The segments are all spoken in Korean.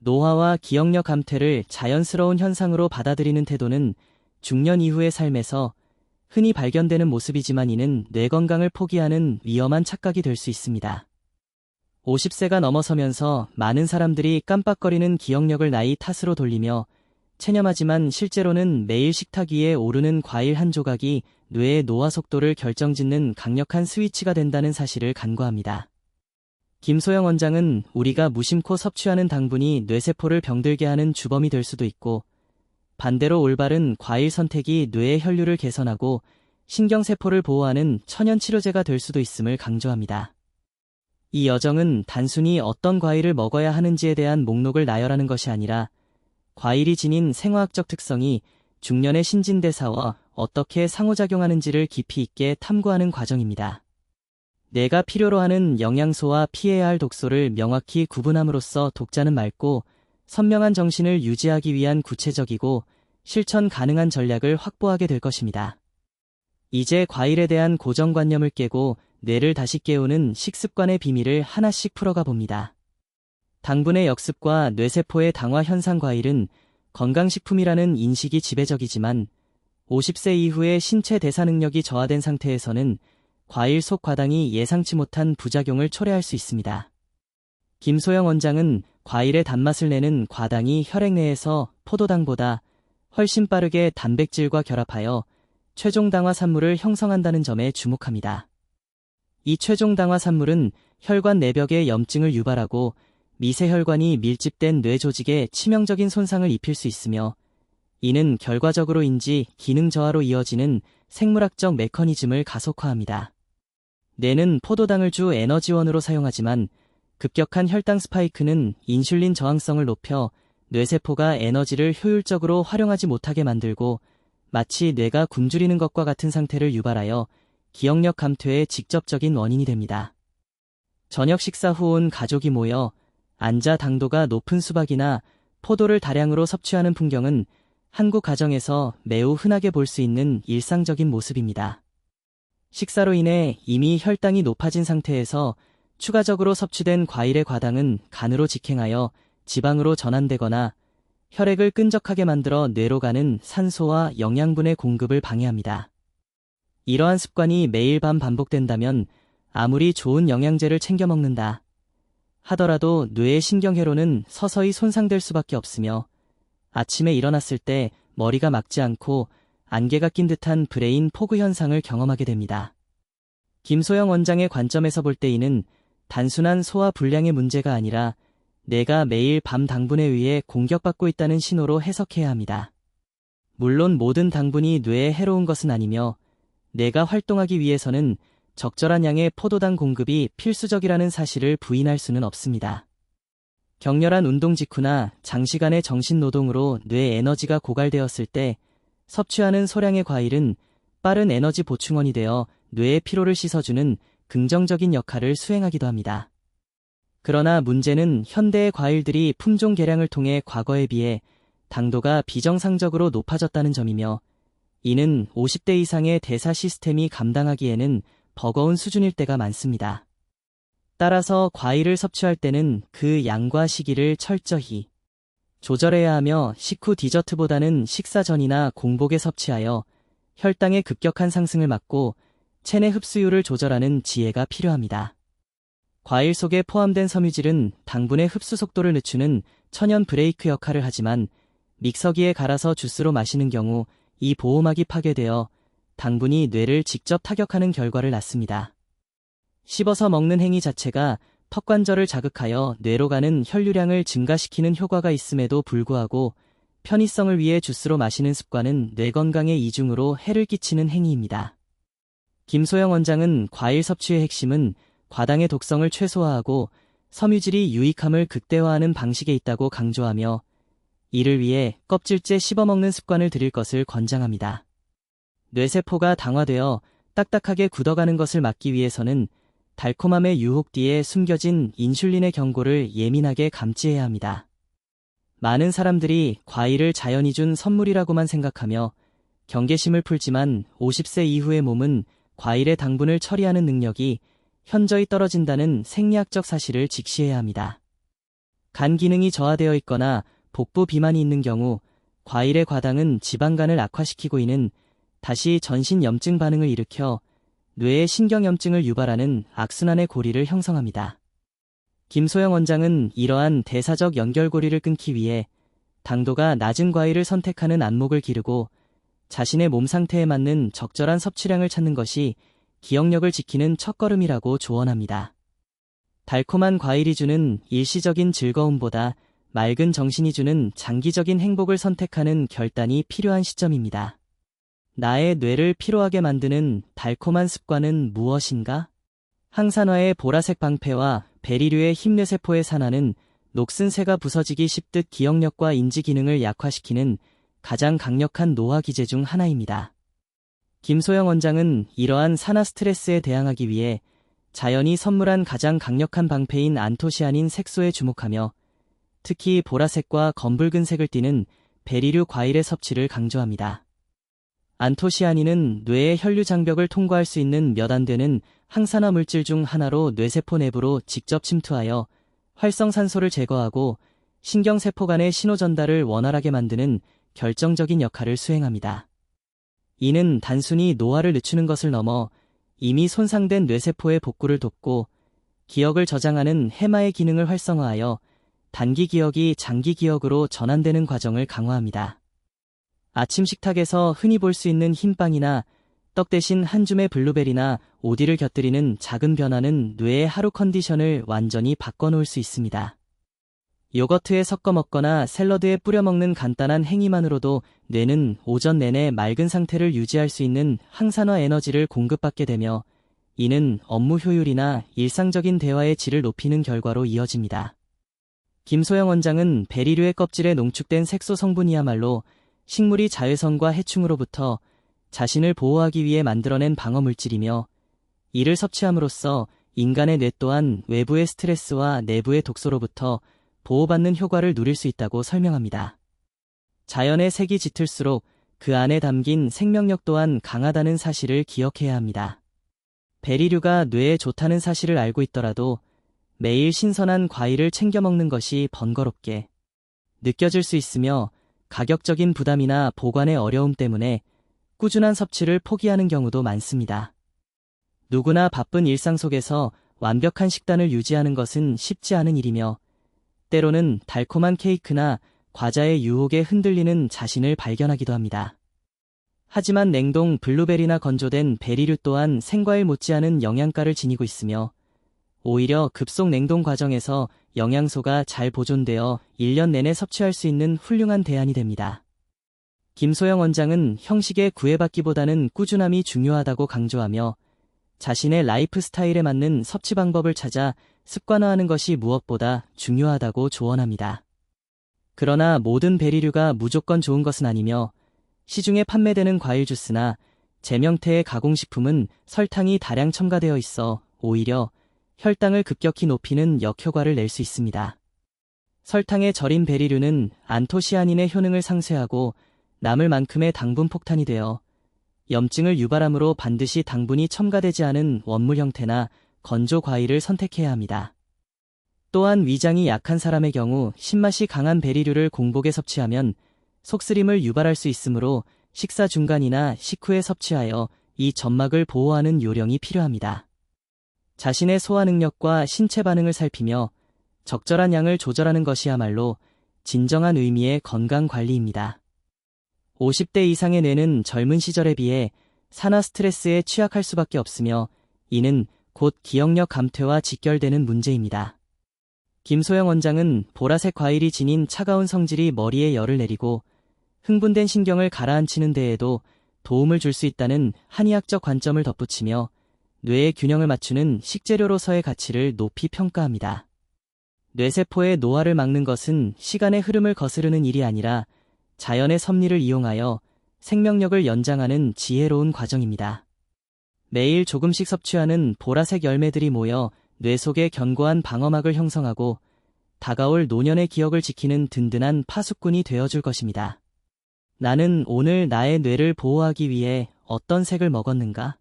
노화와 기억력 감퇴를 자연스러운 현상으로 받아들이는 태도는 중년 이후의 삶에서 흔히 발견되는 모습이지만 이는 뇌 건강을 포기하는 위험한 착각이 될 수 있습니다. 50세가 넘어서면서 많은 사람들이 깜빡거리는 기억력을 나이 탓으로 돌리며 체념하지만 실제로는 매일 식탁 위에 오르는 과일 한 조각이 뇌의 노화 속도를 결정짓는 강력한 스위치가 된다는 사실을 간과합니다. 김소영 원장은 우리가 무심코 섭취하는 당분이 뇌세포를 병들게 하는 주범이 될 수도 있고 반대로 올바른 과일 선택이 뇌의 혈류를 개선하고 신경세포를 보호하는 천연치료제가 될 수도 있음을 강조합니다. 이 여정은 단순히 어떤 과일을 먹어야 하는지에 대한 목록을 나열하는 것이 아니라 과일이 지닌 생화학적 특성이 중년의 신진대사와 어떻게 상호작용하는지를 깊이 있게 탐구하는 과정입니다. 내가 필요로 하는 영양소와 피해야 할 독소를 명확히 구분함으로써 독자는 맑고 선명한 정신을 유지하기 위한 구체적이고 실천 가능한 전략을 확보하게 될 것입니다. 이제 과일에 대한 고정관념을 깨고 뇌를 다시 깨우는 식습관의 비밀을 하나씩 풀어가 봅니다. 당분의 역습과 뇌세포의 당화 현상 과일은 건강식품이라는 인식이 지배적이지만 50세 이후에 신체 대사 능력이 저하된 상태에서는 과일 속 과당이 예상치 못한 부작용을 초래할 수 있습니다. 김소영 원장은 과일의 단맛을 내는 과당이 혈액 내에서 포도당보다 훨씬 빠르게 단백질과 결합하여 최종 당화 산물을 형성한다는 점에 주목합니다. 이 최종 당화 산물은 혈관 내벽의 염증을 유발하고 미세혈관이 밀집된 뇌 조직에 치명적인 손상을 입힐 수 있으며 이는 결과적으로인지 기능 저하로 이어지는 생물학적 메커니즘을 가속화합니다. 뇌는 포도당을 주 에너지원으로 사용하지만 급격한 혈당 스파이크는 인슐린 저항성을 높여 뇌세포가 에너지를 효율적으로 활용하지 못하게 만들고 마치 뇌가 굶주리는 것과 같은 상태를 유발하여 기억력 감퇴의 직접적인 원인이 됩니다. 저녁 식사 후 온 가족이 모여 앉아 당도가 높은 수박이나 포도를 다량으로 섭취하는 풍경은 한국 가정에서 매우 흔하게 볼 수 있는 일상적인 모습입니다. 식사로 인해 이미 혈당이 높아진 상태에서 추가적으로 섭취된 과일의 과당은 간으로 직행하여 지방으로 전환되거나 혈액을 끈적하게 만들어 뇌로 가는 산소와 영양분의 공급을 방해합니다. 이러한 습관이 매일 밤 반복된다면 아무리 좋은 영양제를 챙겨 먹는다 하더라도 뇌의 신경회로는 서서히 손상될 수밖에 없으며 아침에 일어났을 때 머리가 막지 않고 안개가 낀 듯한 브레인 포그 현상을 경험하게 됩니다. 김소영 원장의 관점에서 볼 때 이는 단순한 소화 불량의 문제가 아니라 내가 매일 밤 당분에 의해 공격받고 있다는 신호로 해석해야 합니다. 물론 모든 당분이 뇌에 해로운 것은 아니며 내가 활동하기 위해서는 적절한 양의 포도당 공급이 필수적이라는 사실을 부인할 수는 없습니다. 격렬한 운동 직후나 장시간의 정신 노동으로 뇌 에너지가 고갈되었을 때 섭취하는 소량의 과일은 빠른 에너지 보충원이 되어 뇌의 피로를 씻어주는 긍정적인 역할을 수행하기도 합니다. 그러나 문제는 현대의 과일들이 품종 개량을 통해 과거에 비해 당도가 비정상적으로 높아졌다는 점이며 이는 50대 이상의 대사 시스템이 감당하기에는 버거운 수준일 때가 많습니다. 따라서 과일을 섭취할 때는 그 양과 시기를 철저히 조절해야 하며 식후 디저트보다는 식사 전이나 공복에 섭취하여 혈당의 급격한 상승을 막고 체내 흡수율을 조절하는 지혜가 필요합니다. 과일 속에 포함된 섬유질은 당분의 흡수 속도를 늦추는 천연 브레이크 역할을 하지만 믹서기에 갈아서 주스로 마시는 경우 이 보호막이 파괴되어 당분이 뇌를 직접 타격하는 결과를 낳습니다. 씹어서 먹는 행위 자체가 턱관절을 자극하여 뇌로 가는 혈류량을 증가시키는 효과가 있음에도 불구하고 편의성을 위해 주스로 마시는 습관은 뇌 건강에 이중으로 해를 끼치는 행위입니다. 김소영 원장은 과일 섭취의 핵심은 과당의 독성을 최소화하고 섬유질이 유익함을 극대화하는 방식에 있다고 강조하며 이를 위해 껍질째 씹어먹는 습관을 들일 것을 권장합니다. 뇌세포가 당화되어 딱딱하게 굳어가는 것을 막기 위해서는 달콤함의 유혹 뒤에 숨겨진 인슐린의 경고를 예민하게 감지해야 합니다. 많은 사람들이 과일을 자연이 준 선물이라고만 생각하며 경계심을 풀지만 50세 이후의 몸은 과일의 당분을 처리하는 능력이 현저히 떨어진다는 생리학적 사실을 직시해야 합니다. 간 기능이 저하되어 있거나 복부 비만이 있는 경우 과일의 과당은 지방간을 악화시키고 이는 다시 전신 염증 반응을 일으켜 뇌의 신경염증을 유발하는 악순환의 고리를 형성합니다. 김소영 원장은 이러한 대사적 연결고리를 끊기 위해 당도가 낮은 과일을 선택하는 안목을 기르고 자신의 몸 상태에 맞는 적절한 섭취량을 찾는 것이 기억력을 지키는 첫걸음이라고 조언합니다. 달콤한 과일이 주는 일시적인 즐거움보다 맑은 정신이 주는 장기적인 행복을 선택하는 결단이 필요한 시점입니다. 나의 뇌를 피로하게 만드는 달콤한 습관은 무엇인가? 항산화의 보라색 방패와 베리류의 힘뇌세포의 산화는 녹슨 새가 부서지기 쉽듯 기억력과 인지 기능을 약화시키는 가장 강력한 노화 기제 중 하나입니다. 김소영 원장은 이러한 산화 스트레스에 대항하기 위해 자연이 선물한 가장 강력한 방패인 안토시아닌 색소에 주목하며 특히 보라색과 검붉은색을 띠는 베리류 과일의 섭취를 강조합니다. 안토시아닌은 뇌의 혈류 장벽을 통과할 수 있는 몇 안 되는 항산화 물질 중 하나로 뇌세포 내부로 직접 침투하여 활성산소를 제거하고 신경세포 간의 신호 전달을 원활하게 만드는 결정적인 역할을 수행합니다. 이는 단순히 노화를 늦추는 것을 넘어 이미 손상된 뇌세포의 복구를 돕고 기억을 저장하는 해마의 기능을 활성화하여 단기 기억이 장기 기억으로 전환되는 과정을 강화합니다. 아침 식탁에서 흔히 볼 수 있는 흰빵이나 떡 대신 한 줌의 블루베리나 오디를 곁들이는 작은 변화는 뇌의 하루 컨디션을 완전히 바꿔놓을 수 있습니다. 요거트에 섞어 먹거나 샐러드에 뿌려 먹는 간단한 행위만으로도 뇌는 오전 내내 맑은 상태를 유지할 수 있는 항산화 에너지를 공급받게 되며 이는 업무 효율이나 일상적인 대화의 질을 높이는 결과로 이어집니다. 김소영 원장은 베리류의 껍질에 농축된 색소 성분이야말로 식물이 자외선과 해충으로부터 자신을 보호하기 위해 만들어낸 방어물질이며 이를 섭취함으로써 인간의 뇌 또한 외부의 스트레스와 내부의 독소로부터 보호받는 효과를 누릴 수 있다고 설명합니다. 자연의 색이 짙을수록 그 안에 담긴 생명력 또한 강하다는 사실을 기억해야 합니다. 베리류가 뇌에 좋다는 사실을 알고 있더라도 매일 신선한 과일을 챙겨 먹는 것이 번거롭게 느껴질 수 있으며 가격적인 부담이나 보관의 어려움 때문에 꾸준한 섭취를 포기하는 경우도 많습니다. 누구나 바쁜 일상 속에서 완벽한 식단을 유지하는 것은 쉽지 않은 일이며 때로는 달콤한 케이크나 과자의 유혹에 흔들리는 자신을 발견하기도 합니다. 하지만 냉동 블루베리나 건조된 베리류 또한 생과일 못지않은 영양가를 지니고 있으며 오히려 급속 냉동 과정에서 영양소가 잘 보존되어 1년 내내 섭취할 수 있는 훌륭한 대안이 됩니다. 김소영 원장은 형식에 구애받기보다는 꾸준함이 중요하다고 강조하며 자신의 라이프 스타일에 맞는 섭취 방법을 찾아 습관화하는 것이 무엇보다 중요하다고 조언합니다. 그러나 모든 베리류가 무조건 좋은 것은 아니며 시중에 판매되는 과일 주스나 제명태의 가공식품은 설탕이 다량 첨가되어 있어 오히려 혈당을 급격히 높이는 역효과를 낼 수 있습니다. 설탕에 절인 베리류는 안토시아닌의 효능을 상쇄하고 남을 만큼의 당분 폭탄이 되어 염증을 유발함으로 반드시 당분이 첨가되지 않은 원물 형태나 건조 과일을 선택해야 합니다. 또한 위장이 약한 사람의 경우 신맛이 강한 베리류를 공복에 섭취하면 속쓰림을 유발할 수 있으므로 식사 중간이나 식후에 섭취하여 이 점막을 보호하는 요령이 필요합니다. 자신의 소화 능력과 신체 반응을 살피며 적절한 양을 조절하는 것이야말로 진정한 의미의 건강 관리입니다. 50대 이상의 뇌는 젊은 시절에 비해 산화 스트레스에 취약할 수밖에 없으며 이는 곧 기억력 감퇴와 직결되는 문제입니다. 김소영 원장은 보라색 과일이 지닌 차가운 성질이 머리에 열을 내리고 흥분된 신경을 가라앉히는 데에도 도움을 줄 수 있다는 한의학적 관점을 덧붙이며 뇌의 균형을 맞추는 식재료로서의 가치를 높이 평가합니다. 뇌세포의 노화를 막는 것은 시간의 흐름을 거스르는 일이 아니라 자연의 섭리를 이용하여 생명력을 연장하는 지혜로운 과정입니다. 매일 조금씩 섭취하는 보라색 열매들이 모여 뇌 속에 견고한 방어막을 형성하고 다가올 노년의 기억을 지키는 든든한 파수꾼이 되어줄 것입니다. 나는 오늘 나의 뇌를 보호하기 위해 어떤 색을 먹었는가?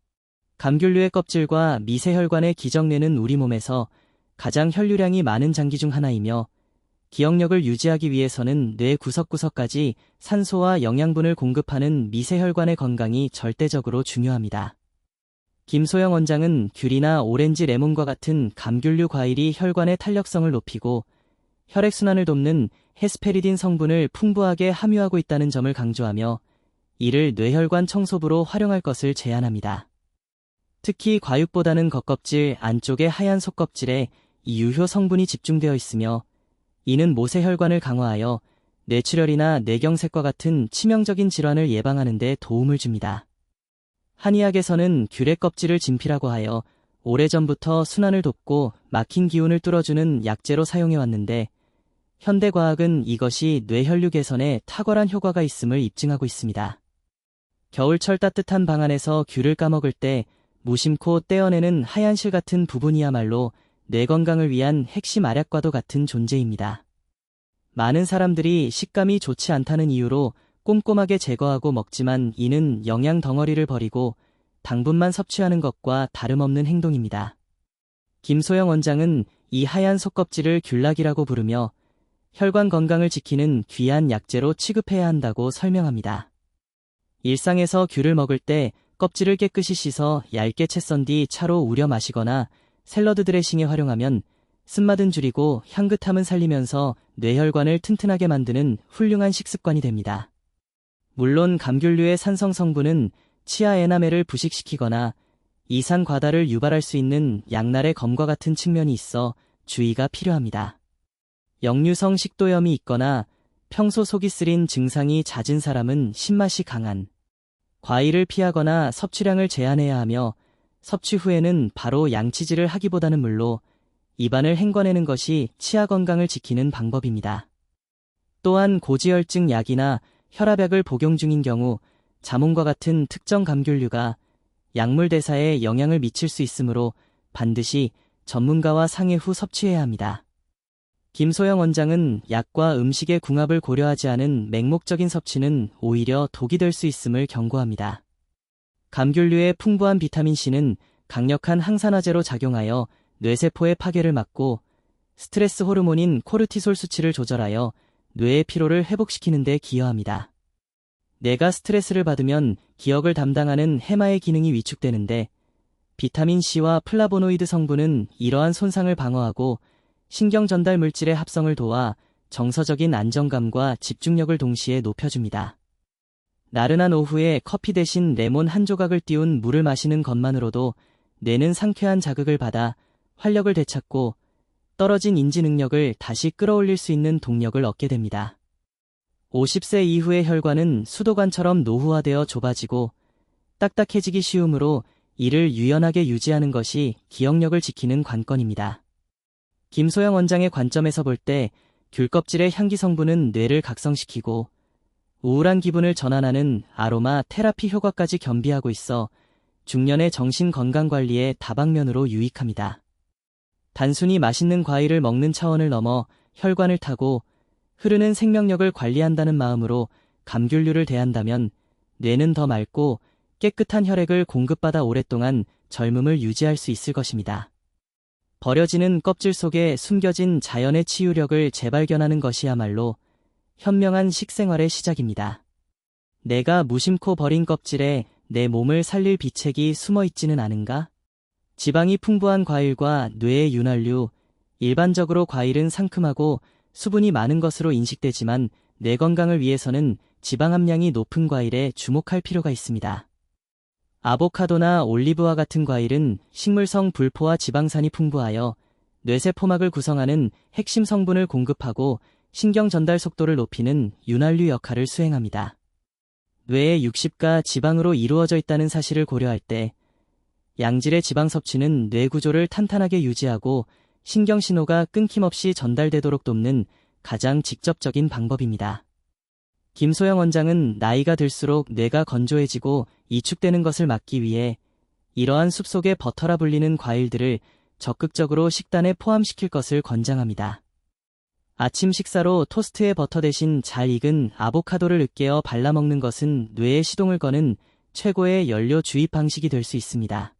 감귤류의 껍질과 미세혈관의 기정내는 우리 몸에서 가장 혈류량이 많은 장기 중 하나이며 기억력을 유지하기 위해서는 뇌 구석구석까지 산소와 영양분을 공급하는 미세혈관의 건강이 절대적으로 중요합니다. 김소영 원장은 귤이나 오렌지 레몬과 같은 감귤류 과일이 혈관의 탄력성을 높이고 혈액순환을 돕는 헤스페리딘 성분을 풍부하게 함유하고 있다는 점을 강조하며 이를 뇌혈관 청소부로 활용할 것을 제안합니다. 특히 과육보다는 겉껍질 안쪽의 하얀 속껍질에 이 유효 성분이 집중되어 있으며 이는 모세혈관을 강화하여 뇌출혈이나 뇌경색과 같은 치명적인 질환을 예방하는 데 도움을 줍니다. 한의학에서는 귤의 껍질을 진피라고 하여 오래전부터 순환을 돕고 막힌 기운을 뚫어주는 약재로 사용해왔는데 현대과학은 이것이 뇌혈류 개선에 탁월한 효과가 있음을 입증하고 있습니다. 겨울철 따뜻한 방 안에서 귤을 까먹을 때 무심코 떼어내는 하얀 실 같은 부분이야말로 뇌 건강을 위한 핵심 알약과도 같은 존재입니다. 많은 사람들이 식감이 좋지 않다는 이유로 꼼꼼하게 제거하고 먹지만 이는 영양 덩어리를 버리고 당분만 섭취하는 것과 다름없는 행동입니다. 김소영 원장은 이 하얀 속껍질을 귤락이라고 부르며 혈관 건강을 지키는 귀한 약재로 취급해야 한다고 설명합니다. 일상에서 귤을 먹을 때 껍질을 깨끗이 씻어 얇게 채 썬 뒤 차로 우려 마시거나 샐러드 드레싱에 활용하면 쓴맛은 줄이고 향긋함은 살리면서 뇌혈관을 튼튼하게 만드는 훌륭한 식습관이 됩니다. 물론 감귤류의 산성 성분은 치아 에나멜을 부식시키거나 이산 과다를 유발할 수 있는 양날의 검과 같은 측면이 있어 주의가 필요합니다. 역류성 식도염이 있거나 평소 속이 쓰린 증상이 잦은 사람은 신맛이 강한 과일을 피하거나 섭취량을 제한해야 하며 섭취 후에는 바로 양치질을 하기보다는 물로 입안을 헹궈내는 것이 치아 건강을 지키는 방법입니다. 또한 고지혈증 약이나 혈압약을 복용 중인 경우 자몽과 같은 특정 감귤류가 약물 대사에 영향을 미칠 수 있으므로 반드시 전문가와 상의 후 섭취해야 합니다. 김소영 원장은 약과 음식의 궁합을 고려하지 않은 맹목적인 섭취는 오히려 독이 될 수 있음을 경고합니다. 감귤류의 풍부한 비타민C는 강력한 항산화제로 작용하여 뇌세포의 파괴를 막고 스트레스 호르몬인 코르티솔 수치를 조절하여 뇌의 피로를 회복시키는 데 기여합니다. 뇌가 스트레스를 받으면 기억을 담당하는 해마의 기능이 위축되는데 비타민C와 플라보노이드 성분은 이러한 손상을 방어하고 신경 전달 물질의 합성을 도와 정서적인 안정감과 집중력을 동시에 높여줍니다. 나른한 오후에 커피 대신 레몬 한 조각을 띄운 물을 마시는 것만으로도 뇌는 상쾌한 자극을 받아 활력을 되찾고 떨어진 인지 능력을 다시 끌어올릴 수 있는 동력을 얻게 됩니다. 50세 이후의 혈관은 수도관처럼 노후화되어 좁아지고 딱딱해지기 쉬우므로 이를 유연하게 유지하는 것이 기억력을 지키는 관건입니다. 김소영 원장의 관점에서 볼 때 귤껍질의 향기 성분은 뇌를 각성시키고 우울한 기분을 전환하는 아로마 테라피 효과까지 겸비하고 있어 중년의 정신 건강 관리에 다방면으로 유익합니다. 단순히 맛있는 과일을 먹는 차원을 넘어 혈관을 타고 흐르는 생명력을 관리한다는 마음으로 감귤류를 대한다면 뇌는 더 맑고 깨끗한 혈액을 공급받아 오랫동안 젊음을 유지할 수 있을 것입니다. 버려지는 껍질 속에 숨겨진 자연의 치유력을 재발견하는 것이야말로 현명한 식생활의 시작입니다. 내가 무심코 버린 껍질에 내 몸을 살릴 비책이 숨어 있지는 않은가? 지방이 풍부한 과일과 뇌의 윤활유, 일반적으로 과일은 상큼하고 수분이 많은 것으로 인식되지만 뇌 건강을 위해서는 지방 함량이 높은 과일에 주목할 필요가 있습니다. 아보카도나 올리브와 같은 과일은 식물성 불포와 지방산이 풍부하여 뇌세포막을 구성하는 핵심 성분을 공급하고 신경 전달 속도를 높이는 윤활유 역할을 수행합니다. 뇌의 60가 지방으로 이루어져 있다는 사실을 고려할 때 양질의 지방 섭취는 뇌 구조를 탄탄하게 유지하고 신경 신호가 끊김없이 전달되도록 돕는 가장 직접적인 방법입니다. 김소영 원장은 나이가 들수록 뇌가 건조해지고 이축되는 것을 막기 위해 이러한 숲속에 버터라 불리는 과일들을 적극적으로 식단에 포함시킬 것을 권장합니다. 아침 식사로 토스트에 버터 대신 잘 익은 아보카도를 으깨어 발라먹는 것은 뇌에 시동을 거는 최고의 연료 주입 방식이 될 수 있습니다.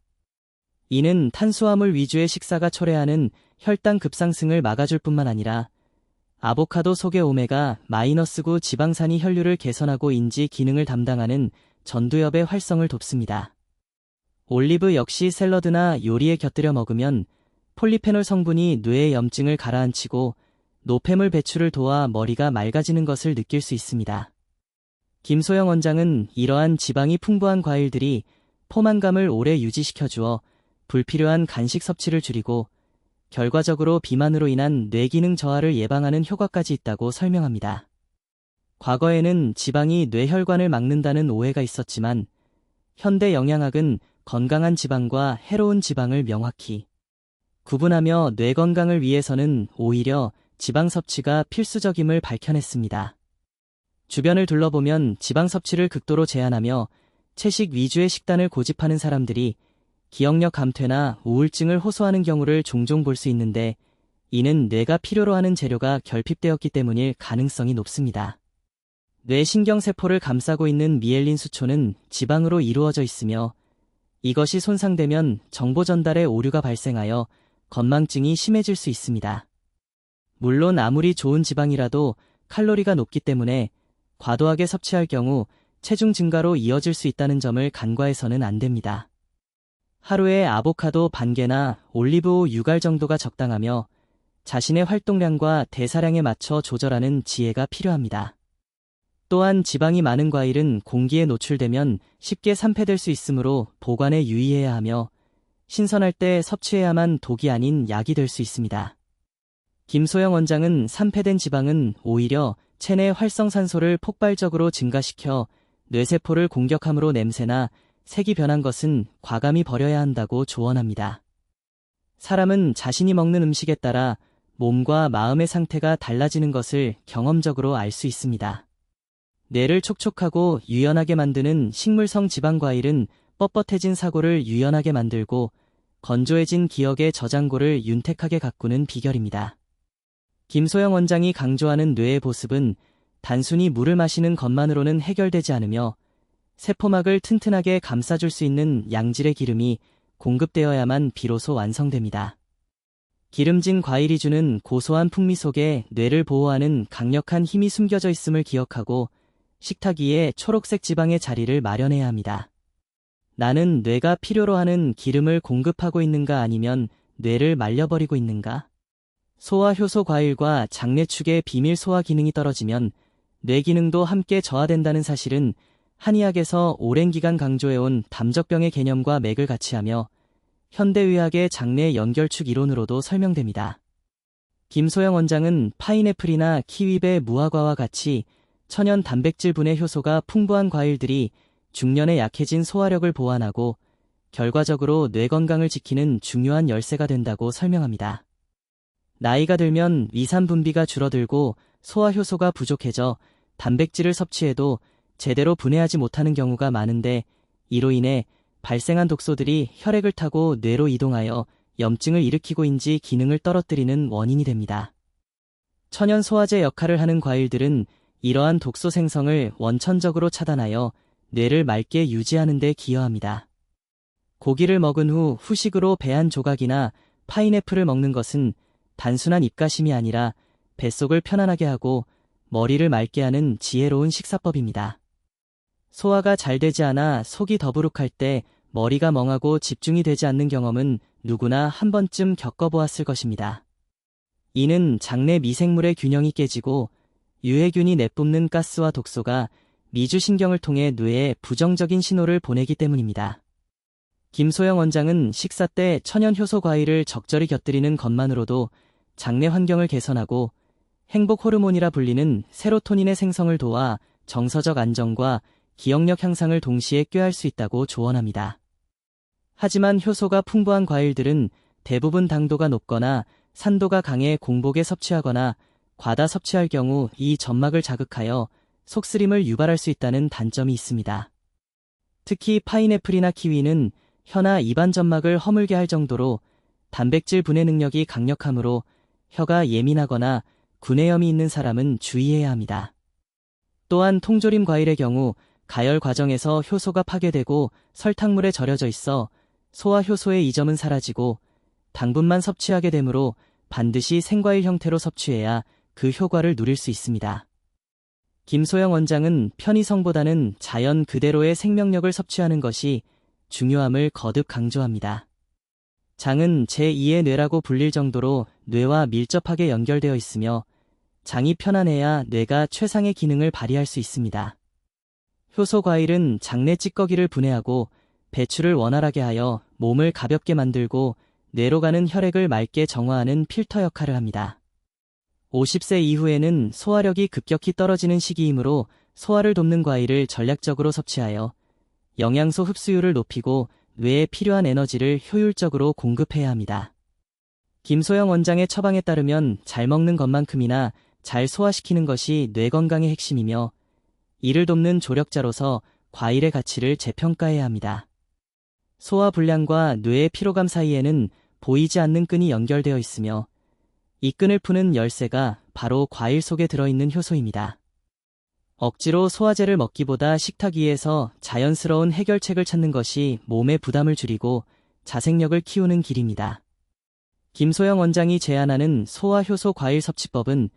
이는 탄수화물 위주의 식사가 초래하는 혈당 급상승을 막아줄 뿐만 아니라 아보카도 속의 오메가 마이너스 9 지방산이 혈류를 개선하고 인지 기능을 담당하는 전두엽의 활성을 돕습니다. 올리브 역시 샐러드나 요리에 곁들여 먹으면 폴리페놀 성분이 뇌의 염증을 가라앉히고 노폐물 배출을 도와 머리가 맑아지는 것을 느낄 수 있습니다. 김소영 원장은 이러한 지방이 풍부한 과일들이 포만감을 오래 유지시켜 주어 불필요한 간식 섭취를 줄이고 결과적으로 비만으로 인한 뇌기능 저하를 예방하는 효과까지 있다고 설명합니다. 과거에는 지방이 뇌혈관을 막는다는 오해가 있었지만 현대 영양학은 건강한 지방과 해로운 지방을 명확히 구분하며 뇌 건강을 위해서는 오히려 지방 섭취가 필수적임을 밝혀냈습니다. 주변을 둘러보면 지방 섭취를 극도로 제한하며 채식 위주의 식단을 고집하는 사람들이 기억력 감퇴나 우울증을 호소하는 경우를 종종 볼 수 있는데 이는 뇌가 필요로 하는 재료가 결핍되었기 때문일 가능성이 높습니다. 뇌 신경세포를 감싸고 있는 미엘린 수초는 지방으로 이루어져 있으며 이것이 손상되면 정보 전달에 오류가 발생하여 건망증이 심해질 수 있습니다. 물론 아무리 좋은 지방이라도 칼로리가 높기 때문에 과도하게 섭취할 경우 체중 증가로 이어질 수 있다는 점을 간과해서는 안 됩니다. 하루에 아보카도 반 개나 올리브오 6알 정도가 적당하며 자신의 활동량과 대사량에 맞춰 조절하는 지혜가 필요합니다. 또한 지방이 많은 과일은 공기에 노출되면 쉽게 산패될 수 있으므로 보관에 유의해야 하며 신선할 때 섭취해야만 독이 아닌 약이 될 수 있습니다. 김소영 원장은 산패된 지방은 오히려 체내 활성산소를 폭발적으로 증가시켜 뇌세포를 공격함으로 냄새나 색이 변한 것은 과감히 버려야 한다고 조언합니다. 사람은 자신이 먹는 음식에 따라 몸과 마음의 상태가 달라지는 것을 경험적으로 알 수 있습니다. 뇌를 촉촉하고 유연하게 만드는 식물성 지방과일은 뻣뻣해진 사고를 유연하게 만들고 건조해진 기억의 저장고를 윤택하게 가꾸는 비결입니다. 김소영 원장이 강조하는 뇌의 보습은 단순히 물을 마시는 것만으로는 해결되지 않으며 세포막을 튼튼하게 감싸줄 수 있는 양질의 기름이 공급되어야만 비로소 완성됩니다. 기름진 과일이 주는 고소한 풍미 속에 뇌를 보호하는 강력한 힘이 숨겨져 있음을 기억하고 식탁 위에 초록색 지방의 자리를 마련해야 합니다. 나는 뇌가 필요로 하는 기름을 공급하고 있는가 아니면 뇌를 말려버리고 있는가? 소화 효소 과일과 장내축의 비밀 소화 기능이 떨어지면 뇌 기능도 함께 저하된다는 사실은 한의학에서 오랜 기간 강조해온 담적병의 개념과 맥을 같이 하며 현대의학의 장내 연결축 이론으로도 설명됩니다. 김소영 원장은 파인애플이나 키위배 무화과와 같이 천연 단백질 분해 효소가 풍부한 과일들이 중년에 약해진 소화력을 보완하고 결과적으로 뇌 건강을 지키는 중요한 열쇠가 된다고 설명합니다. 나이가 들면 위산 분비가 줄어들고 소화 효소가 부족해져 단백질을 섭취해도 제대로 분해하지 못하는 경우가 많은데 이로 인해 발생한 독소들이 혈액을 타고 뇌로 이동하여 염증을 일으키고 인지 기능을 떨어뜨리는 원인이 됩니다. 천연 소화제 역할을 하는 과일들은 이러한 독소 생성을 원천적으로 차단하여 뇌를 맑게 유지하는 데 기여합니다. 고기를 먹은 후 후식으로 배 한 조각이나 파인애플을 먹는 것은 단순한 입가심이 아니라 뱃속을 편안하게 하고 머리를 맑게 하는 지혜로운 식사법입니다. 소화가 잘 되지 않아 속이 더부룩할 때 머리가 멍하고 집중이 되지 않는 경험은 누구나 한 번쯤 겪어보았을 것입니다. 이는 장내 미생물의 균형이 깨지고 유해균이 내뿜는 가스와 독소가 미주신경을 통해 뇌에 부정적인 신호를 보내기 때문입니다. 김소영 원장은 식사 때 천연 효소 과일을 적절히 곁들이는 것만으로도 장내 환경을 개선하고 행복 호르몬이라 불리는 세로토닌의 생성을 도와 정서적 안정과 기억력 향상을 동시에 꾀할 수 있다고 조언합니다. 하지만 효소가 풍부한 과일들은 대부분 당도가 높거나 산도가 강해 공복에 섭취하거나 과다 섭취할 경우 이 점막을 자극하여 속쓰림을 유발할 수 있다는 단점이 있습니다. 특히 파인애플이나 키위는 혀나 입안 점막을 허물게 할 정도로 단백질 분해 능력이 강력하므로 혀가 예민하거나 구내염이 있는 사람은 주의해야 합니다. 또한 통조림 과일의 경우 가열 과정에서 효소가 파괴되고 설탕물에 절여져 있어 소화 효소의 이점은 사라지고 당분만 섭취하게 되므로 반드시 생과일 형태로 섭취해야 그 효과를 누릴 수 있습니다. 김소영 원장은 편의성보다는 자연 그대로의 생명력을 섭취하는 것이 중요함을 거듭 강조합니다. 장은 제2의 뇌라고 불릴 정도로 뇌와 밀접하게 연결되어 있으며 장이 편안해야 뇌가 최상의 기능을 발휘할 수 있습니다. 효소 과일은 장내 찌꺼기를 분해하고 배출을 원활하게 하여 몸을 가볍게 만들고 뇌로 가는 혈액을 맑게 정화하는 필터 역할을 합니다. 50세 이후에는 소화력이 급격히 떨어지는 시기이므로 소화를 돕는 과일을 전략적으로 섭취하여 영양소 흡수율을 높이고 뇌에 필요한 에너지를 효율적으로 공급해야 합니다. 김소영 원장의 처방에 따르면 잘 먹는 것만큼이나 잘 소화시키는 것이 뇌 건강의 핵심이며 이를 돕는 조력자로서 과일의 가치를 재평가해야 합니다. 소화 불량과 뇌의 피로감 사이에는 보이지 않는 끈이 연결되어 있으며 이 끈을 푸는 열쇠가 바로 과일 속에 들어있는 효소입니다. 억지로 소화제를 먹기보다 식탁 위에서 자연스러운 해결책을 찾는 것이 몸의 부담을 줄이고 자생력을 키우는 길입니다. 김소영 원장이 제안하는 소화효소 과일 섭취법은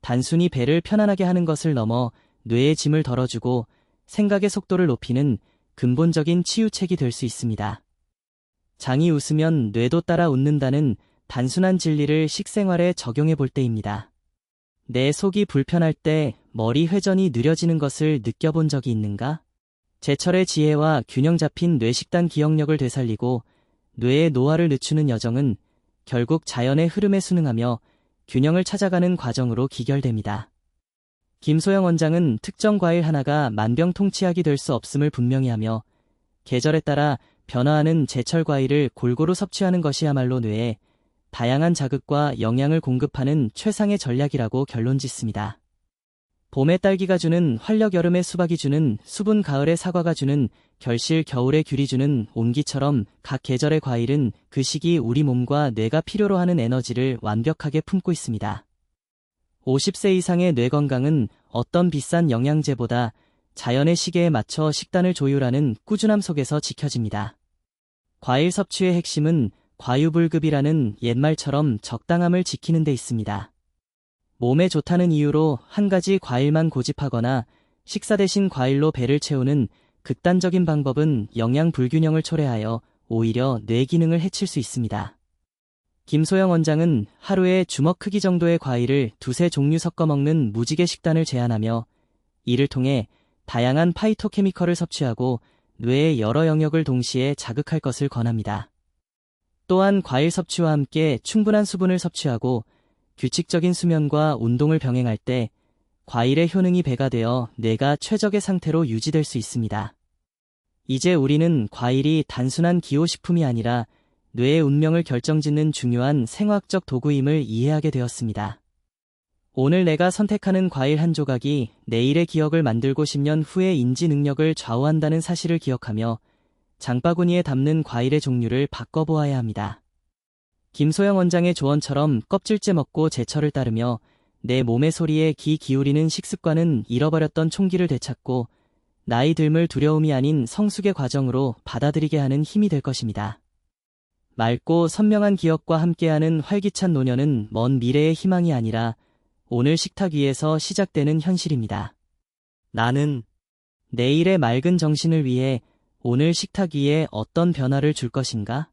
단순히 배를 편안하게 하는 것을 넘어 뇌의 짐을 덜어주고 생각의 속도를 높이는 근본적인 치유책이 될 수 있습니다. 장이 웃으면 뇌도 따라 웃는다는 단순한 진리를 식생활에 적용해 볼 때입니다. 내 속이 불편할 때 머리 회전이 느려지는 것을 느껴본 적이 있는가? 제철의 지혜와 균형 잡힌 뇌식단 기억력을 되살리고 뇌의 노화를 늦추는 여정은 결국 자연의 흐름에 순응하며 균형을 찾아가는 과정으로 기결됩니다. 김소영 원장은 특정 과일 하나가 만병통치약이 될 수 없음을 분명히 하며 계절에 따라 변화하는 제철 과일을 골고루 섭취하는 것이야말로 뇌에 다양한 자극과 영양을 공급하는 최상의 전략이라고 결론 짓습니다. 봄의 딸기가 주는 활력 여름의 수박이 주는 수분 가을의 사과가 주는 결실 겨울의 귤이 주는 온기처럼 각 계절의 과일은 그 시기 우리 몸과 뇌가 필요로 하는 에너지를 완벽하게 품고 있습니다. 50세 이상의 뇌 건강은 어떤 비싼 영양제보다 자연의 시계에 맞춰 식단을 조율하는 꾸준함 속에서 지켜집니다. 과일 섭취의 핵심은 과유불급이라는 옛말처럼 적당함을 지키는 데 있습니다. 몸에 좋다는 이유로 한 가지 과일만 고집하거나 식사 대신 과일로 배를 채우는 극단적인 방법은 영양 불균형을 초래하여 오히려 뇌 기능을 해칠 수 있습니다. 김소영 원장은 하루에 주먹 크기 정도의 과일을 두세 종류 섞어 먹는 무지개 식단을 제안하며 이를 통해 다양한 파이토케미컬을 섭취하고 뇌의 여러 영역을 동시에 자극할 것을 권합니다. 또한 과일 섭취와 함께 충분한 수분을 섭취하고 규칙적인 수면과 운동을 병행할 때 과일의 효능이 배가 되어 뇌가 최적의 상태로 유지될 수 있습니다. 이제 우리는 과일이 단순한 기호식품이 아니라 뇌의 운명을 결정짓는 중요한 생화학적 도구임을 이해하게 되었습니다. 오늘 내가 선택하는 과일 한 조각이 내일의 기억을 만들고 10년 후의 인지 능력을 좌우한다는 사실을 기억하며 장바구니에 담는 과일의 종류를 바꿔보아야 합니다. 김소영 원장의 조언처럼 껍질째 먹고 제철을 따르며 내 몸의 소리에 귀 기울이는 식습관은 잃어버렸던 총기를 되찾고 나이 들물 두려움이 아닌 성숙의 과정으로 받아들이게 하는 힘이 될 것입니다. 맑고 선명한 기억과 함께하는 활기찬 노년은 먼 미래의 희망이 아니라 오늘 식탁 위에서 시작되는 현실입니다. 나는 내일의 맑은 정신을 위해 오늘 식탁 위에 어떤 변화를 줄 것인가?